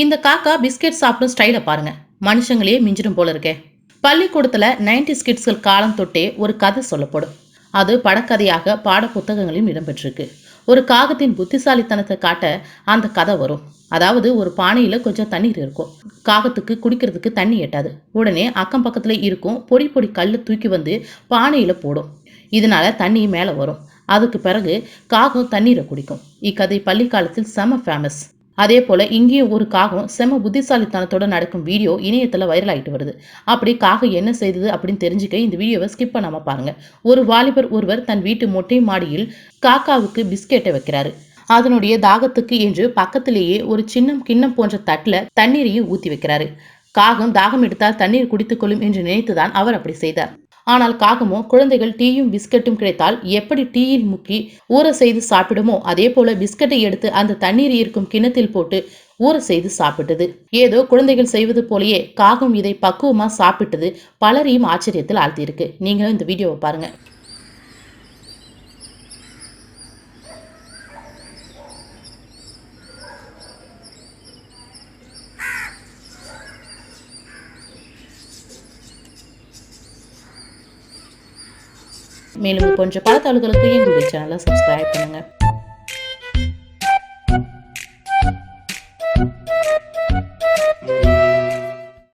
இந்த காக்கா பிஸ்கெட் சாப்பிடும் ஸ்டைலை பாருங்க. மனுஷங்களே மிஞ்சிடும் போல இருக்கே. பள்ளிக்கூடத்துல 90s கிட்ஸ்கள் காலம் தொட்டே ஒரு கதை சொல்லப்படும். அது படக்கதையாக பாட புத்தகங்களிலும் இடம்பெற்றிருக்கு. ஒரு காகத்தின் புத்திசாலித்தனத்தை காட்ட அந்த கதை வரும். அதாவது ஒரு பானையில் கொஞ்சம் தண்ணீர் இருக்கும். காகத்துக்கு குடிக்கிறதுக்கு தண்ணி எட்டாது. உடனே அக்கம் பக்கத்தில் இருக்கும் பொடி பொடி கல் தூக்கி வந்து பானையில் போடும். இதனால தண்ணி மேலே வரும். அதுக்கு பிறகு காகம் தண்ணீரை குடிக்கும். இக்கதை பள்ளி காலத்தில் செம ஃபேமஸ் அதே போல இங்கேயும் ஒரு காகம் செம புத்திசாலித்தனத்தோட நடக்கும் வீடியோ இணையத்தில் வைரல் ஆயிட்டு வருது. அப்படி காகம் என்ன செய்தது அப்படின்னு தெரிஞ்சுக்க இந்த வீடியோவை ஸ்கிப் பண்ணாமல் பாருங்க. ஒரு வாலிபர் ஒருவர் தன் வீட்டு மொட்டை மாடியில் காக்காவுக்கு பிஸ்கெட்டை வைக்கிறாரு. அதனுடைய தாகத்துக்கு என்று பக்கத்திலேயே ஒரு சின்னம் கிண்ணம் போன்ற தட்டில் தண்ணீரையும் ஊற்றி வைக்கிறாரு. காகம் தாகம் எடுத்தால் தண்ணீர் குடித்துக்கொள்ளும் என்று நினைத்துதான் அவர் அப்படி செய்தார். ஆனால் காகமோ குழந்தைகள் டீயும் பிஸ்கட்டும் கிடைத்தால் எப்படி டீயில் முக்கி ஊற செய்து சாப்பிடுமோ அதே போல பிஸ்கட்டை எடுத்து அந்த தண்ணீர் இருக்கும் கிண்ணத்தில் போட்டு ஊற செய்து சாப்பிட்டது. ஏதோ குழந்தைகள் செய்வது போலயே காகம் இதை பக்குவமா சாப்பிட்டது பலரையும் ஆச்சரியத்தில் ஆழ்த்தியிருக்கு. நீங்களும் இந்த வீடியோவை பாருங்க. மேலும் கொஞ்சம் போன்ற பல தகவல்களுக்கு எங்களுடைய சேனலை சப்ஸ்கிரைப் பண்ணுங்க.